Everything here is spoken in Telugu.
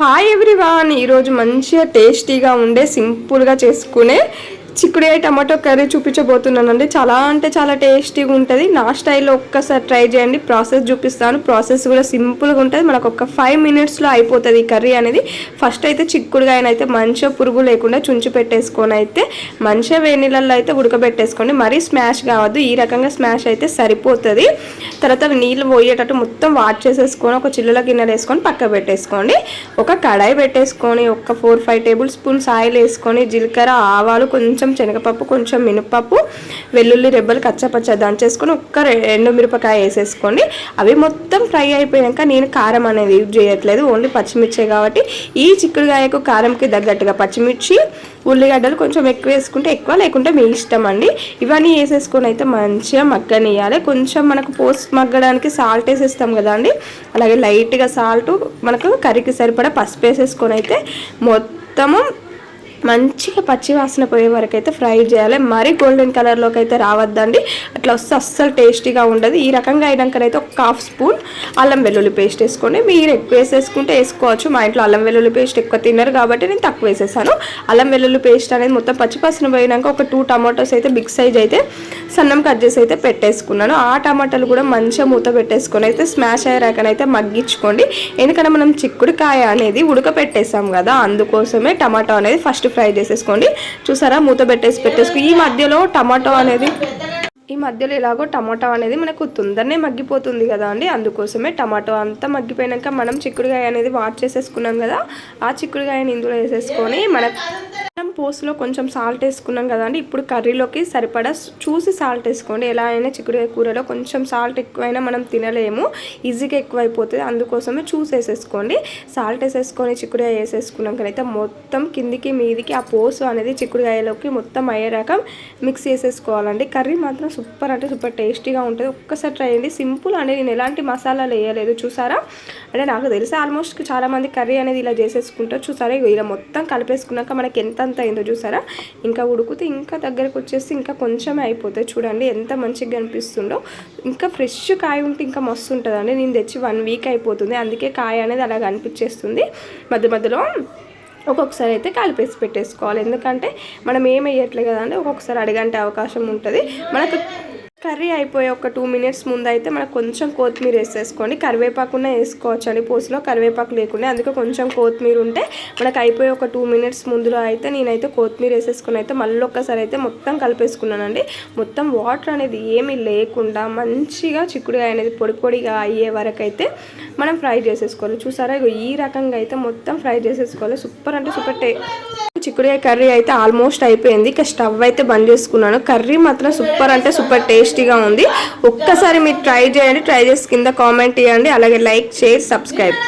హాయ్ ఎవ్రీవాన్ ఈరోజు మంచిగా టేస్టీగా ఉండే సింపుల్గా చేసుకునే చిక్కుడు టమాటో కర్రీ చూపించబోతున్నానండి. చాలా అంటే చాలా టేస్టీగా ఉంటుంది. నా స్టైల్లో ఒక్కసారి ట్రై చేయండి. ప్రాసెస్ చూపిస్తాను. ప్రాసెస్ కూడా సింపుల్గా ఉంటుంది. మనకు ఒక ఫైవ్ మినిట్స్లో అయిపోతుంది ఈ కర్రీ అనేది. ఫస్ట్ అయితే చిక్కుడుకాయనైతే మంచిగా పురుగు లేకుండా చుంచి పెట్టేసుకొని అయితే మంచిగా వేడి అయితే ఉడకబెట్టేసుకోండి. మరీ స్మాష్ కావద్దు. ఈ రకంగా స్మాష్ అయితే సరిపోతుంది. తర్వాత నీళ్ళు పోయేటట్టు మొత్తం వాట్ చేసేసుకొని ఒక చిల్లుల గిన్నెలు వేసుకొని పక్క పెట్టేసుకోండి. ఒక కడాయి పెట్టేసుకొని ఒక four five tablespoons oil వేసుకొని జీలకర్ర ఆవాలు కొంచెం కొంచెం శనగపప్పు కొంచెం మినపప్పు వెల్లుల్లి రెబ్బలు కచ్చపచ్చ దంచేసుకొని ఒక్క రె- ఎండు మిరపకాయ వేసేసుకోండి అవి మొత్తం ఫ్రై అయిపోయాక నేను కారం అనేది యూజ్ చేయట్లేదు ఓన్లీ పచ్చిమిర్చే కాబట్టి. ఈ చిక్కుడుగాయకు కారంకి తగ్గట్టుగా పచ్చిమిర్చి ఉల్లిగడ్డలు కొంచెం ఎక్కువ వేసుకుంటే ఎక్కువ లేకుంటే మీ ఇష్టం అండి. ఇవన్నీ వేసేసుకొని అయితే మంచిగా మగ్గనియాలి కొంచెం మనకు పోస్ట్ మగ్గడానికి సాల్ట్ వేసేస్తాం కదా అండి. అలాగే లైట్గా సాల్ట్ మనకు కర్రీకి సరిపడా పసుపు వేసేసుకొని అయితే మొత్తము మంచిగా పచ్చి వాసన పోయే వరకు అయితే ఫ్రై చేయాలి. మరీ గోల్డెన్ కలర్లోకి అయితే రావద్దండి. అట్లా వస్తే అస్సలు టేస్టీగా ఉండదు. ఈ రకంగా అయినాకనైతే ఒక హాఫ్ స్పూన్ అల్లం వెల్లుల్లి పేస్ట్ వేసుకోండి. మీరు ఎక్కువ వేసేసుకుంటే వేసుకోవచ్చు. మా ఇంట్లో అల్లం వెల్లుల్లి పేస్ట్ ఎక్కువ తిన్నారు కాబట్టి నేను తక్కువ వేసేసాను. అల్లం వెల్లుల్లి పేస్ట్ అనేది మొత్తం పచ్చి పసున పోయినాక ఒక టూ టమాటోస్ అయితే బిగ్ సైజ్ అయితే సన్నం కట్ చేసి అయితే పెట్టేసుకున్నాను. ఆ టమాటాలు కూడా మంచిగా మూత పెట్టేసుకొని అయితే స్మాష్ అయ్యాకనైతే మగ్గించుకోండి. ఎందుకంటే మనం చిక్కుడుకాయ అనేది ఉడకపెట్టేసాం కదా అందుకోసమే టమాటో అనేది ఫస్ట్ ఫ్రై చేసేసుకోండి. చూసారా? మూత పెట్టేసి పెట్టేసుకో. ఈ మధ్యలో టమాటో అనేది ఈ మధ్యలో ఎలాగో టమాటో అనేది మనకు తొందరనే మగ్గిపోతుంది కదా అండి. అందుకోసమే టమాటో అంతా మగ్గిపోయినాక మనం చిక్కుడుకాయ అనేది వాట్ చేసేసుకున్నాం కదా. ఆ చిక్కుడుకాయని ఇందులో వేసేసుకొని మనకు మనం పోస్ట్లో కొంచెం సాల్ట్ వేసుకున్నాం కదండి ఇప్పుడు కర్రీలోకి సరిపడా చూసి సాల్ట్ వేసుకోండి. ఎలా అయినా చిక్కుడుకాయ కూరలో కొంచెం సాల్ట్ ఎక్కువైనా మనం తినలేము. ఈజీగా ఎక్కువైపోతుంది. అందుకోసమే చూసి వేసేసుకోండి. సాల్ట్ వేసేసుకొని చిక్కుడుకాయ వేసేసుకున్నాం కనైతే మొత్తం కిందికి మీదికి ఆ పోసు అనేది చిక్కుడుకాయలోకి మొత్తం అయ్యే రకం మిక్స్ చేసేసుకోవాలండి. కర్రీ మాత్రం సూపర్ అంటే సూపర్ టేస్టీగా ఉంటుంది. ఒక్కసారి ట్రై చేయండి. సింపుల్ అండి. నేను ఎలాంటి మసాలాలు వేయలేదు చూసారా? అంటే నాకు తెలిసి ఆల్మోస్ట్ చాలామంది కర్రీ అనేది ఇలా చేసేసుకుంటారు. చూసారా? ఇగో ఇలా మొత్తం కలిపేసుకున్నాక మనకి ఎంతంత అయిందో చూసారా? ఇంకా ఉడికితే ఇంకా దగ్గరకు వచ్చేసి ఇంకా కొంచెమే అయిపోతుంది చూడండి ఎంత మంచిగా కనిపిస్తుందో ఇంకా ఫ్రెష్ కాయ ఉంటే ఇంకా మస్తు ఉంటుందండి. నేను తెచ్చి వన్ వీక్ అయిపోతుంది. అందుకే కాయ అనేది అలా కనిపించేస్తుంది మధ్య మధ్యలో ఒక్కొక్కసారి అయితే కలిపేసి పెట్టేసుకోవాలి. ఎందుకంటే మనం ఏం వేయట్లే కదండి. ఒక్కొక్కసారి అడిగంటే అవకాశం ఉంటుంది. మనకు కర్రీ అయిపోయే ఒక టూ మినిట్స్ ముందైతే మనకు కొంచెం కొత్తిమీర వేసేసుకోండి. కరివేపాకున్న వేసుకోవచ్చు అండి పోసులో కరివేపాకు లేకుండా. అందుకే కొంచెం కొత్తిమీర ఉంటే మనకు అయిపోయే ఒక టూ మినిట్స్ ముందులో అయితే నేనైతే కొత్తిమీర వేసేసుకుని అయితే మళ్ళీ ఒక్కసారి అయితే మొత్తం కలిపేసుకున్నానండి. మొత్తం వాటర్ అనేది ఏమీ లేకుండా మంచిగా చిక్కుడుగా అనేది పొడి పొడిగా అయ్యే వరకు అయితే మనం ఫ్రై చేసేసుకోవాలి. చూసారా? ఇగో ఈ రకంగా అయితే మొత్తం ఫ్రై చేసేసుకోవాలి. సూపర్ అంటే సూపర్ టే చిక్కుడుకాయ కర్రీ అయితే ఆల్మోస్ట్ అయిపోయింది. ఇక స్టవ్ అయితే బంద్ చేసుకున్నాను. కర్రీ మాత్రం సూపర్ అంటే సూపర్ టేస్టీగా ఉంది. ఒక్కసారి మీరు ట్రై చేయండి. ట్రై చేసి కింద కామెంట్ ఇవ్వండి. అలాగే లైక్ షేర్ సబ్స్క్రైబ్.